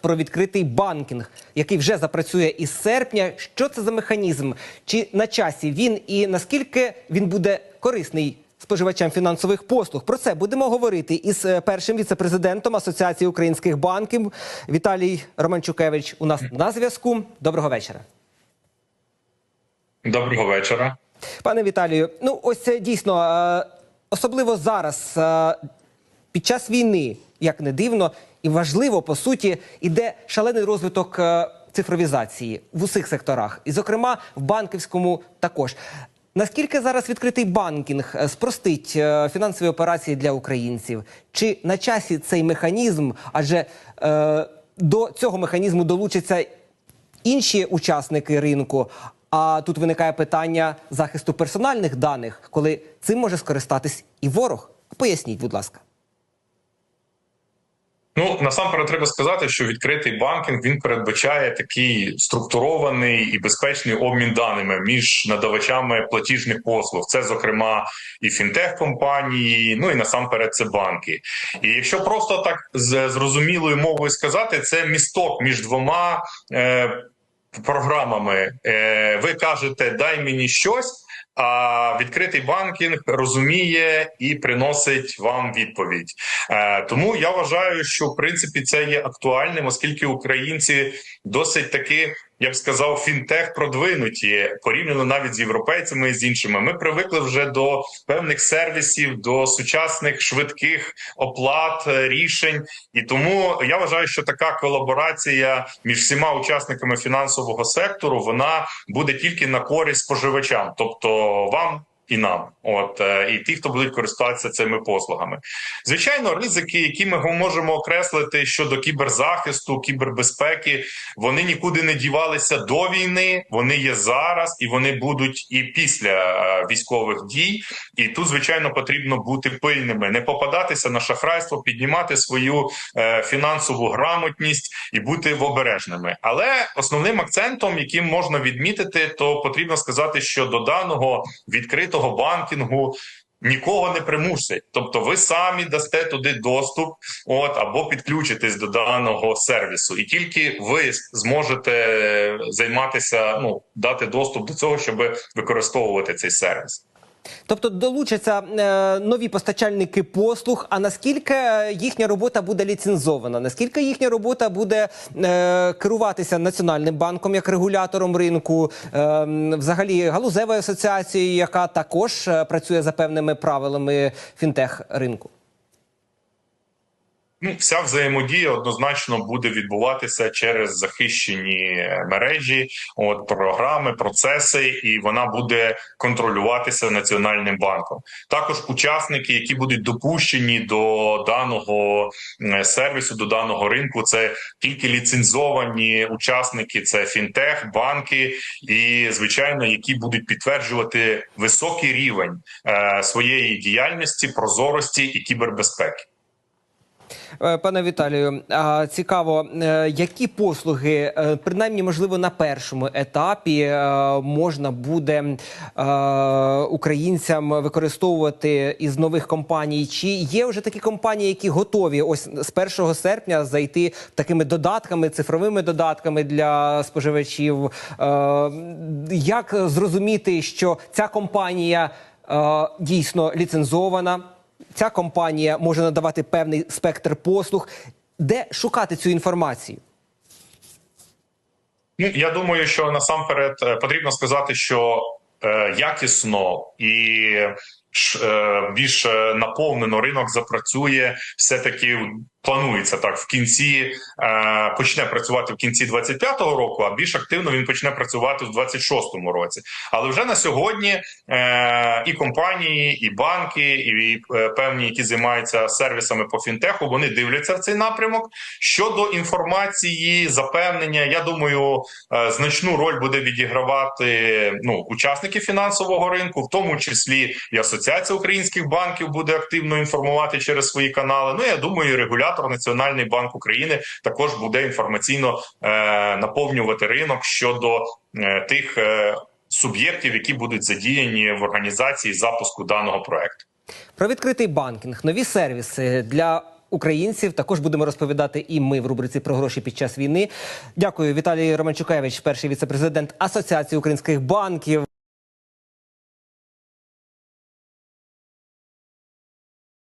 Про відкритий банкінг, який вже запрацює із серпня. Що це за механізм? Чи на часі він і наскільки він буде корисний споживачам фінансових послуг? Про це будемо говорити із е, першим віцепрезидентом Асоціації українських банків Віталій Романчукевич. У нас на зв'язку. Доброго вечора. Доброго вечора. Пане Віталію, ну ось це дійсно е, особливо зараз, е, під час війни, як не дивно, і важливо по суті, іде шалений розвиток е, цифровізації в усіх секторах, і, зокрема, в банківському також. Наскільки зараз відкритий банкінг е, спростить е, фінансові операції для українців? Чи на часі цей механізм? Адже е, до цього механізму долучаться інші учасники ринку. А тут виникає питання захисту персональних даних, коли цим може скористатись і ворог. Поясніть, будь ласка. Ну насамперед треба сказати, що відкритий банкінг він передбачає такий структурований і безпечний обмін даними між надавачами платіжних послуг. Це зокрема і фінтех-компанії, ну і насамперед це банки. І якщо просто так з зрозумілою мовою сказати, це місток між двома. Е, Програмами Е, ви кажете, дай мені щось, а відкритий банкінг розуміє і приносить вам відповідь. Е, Тому я вважаю, що в принципі це є актуальним, оскільки українці досить таки. Я б сказав, фінтех продвинуті порівняно навіть з європейцями і з іншими. Ми привикли вже до певних сервісів, до сучасних швидких оплат е, рішень, і тому я вважаю, що така колаборація між всіма учасниками фінансового сектору вона буде тільки на користь споживачам, тобто вам. І нам, от е, і ті, хто будуть користуватися цими послугами, звичайно, ризики, які ми можемо окреслити щодо кіберзахисту, кібербезпеки, вони нікуди не дівалися до війни. Вони є зараз і вони будуть і після е, військових дій. І тут, звичайно, потрібно бути пильними, не попадатися на шахрайство, піднімати свою е, фінансову грамотність і бути обережними. Але основним акцентом, яким можна відмітити, то потрібно сказати, що до даного відкритого банкінгу. Нікого не примусять, тобто ви самі дасте туди доступ, от або підключитесь до даного сервісу, і тільки ви зможете займатися, ну дати доступ до цього, щоб використовувати цей сервіс. Тобто долучаться е, нові постачальники послуг. А наскільки їхня робота буде ліцензована? Наскільки їхня робота буде е, керуватися національним банком як регулятором ринку, е, взагалі галузевою асоціацією, яка також е, працює за певними правилами фінтех ринку? Ну, вся взаємодія однозначно буде відбуватися через захищені мережі, от програми, процеси, і вона буде контролюватися національним банком. Також учасники, які будуть допущені до даного сервісу, до даного ринку, це тільки ліцензовані учасники, це фінтех, банки, і звичайно, які будуть підтверджувати високий рівень е, своєї діяльності, прозорості і кібербезпеки. Е, Пане Віталію, цікаво, е, які послуги, е, принаймні, можливо, на першому етапі можна буде українцям використовувати із нових компаній? Чи є вже такі компанії, які готові ось з 1 серпня зайти такими додатками, цифровими додатками для споживачів? Як зрозуміти, що ця компанія дійсно ліцензована? Ця компанія може надавати певний спектр послуг. Де шукати цю інформацію? Я думаю, що насамперед е, потрібно сказати, що е, якісно і е, більш наповнено ринок запрацює все таки планується так в кінці е, почне працювати в кінці 25-го року, а більш активно він почне працювати в 26-му році. Але вже на сьогодні е, і компанії, і банки, і е, певні, які займаються сервісами по фінтеху, вони дивляться в цей напрямок. Щодо інформації, запевнення, я думаю, е, значну роль буде відігравати ну учасники фінансового ринку, в тому числі і асоціація українських банків буде активно інформувати через свої канали. Ну я думаю, регулятор регулятор Національний банк України також буде інформаційно е, наповнювати ринок щодо е, тих е, суб'єктів, які будуть задіяні в організації запуску даного проекту. Про відкритий банкінг, нові сервіси для українців. Також будемо розповідати і ми в рубриці про гроші під час війни. Дякую, Віталій Романчукевич, перший віцепрезидент Асоціації українських банків.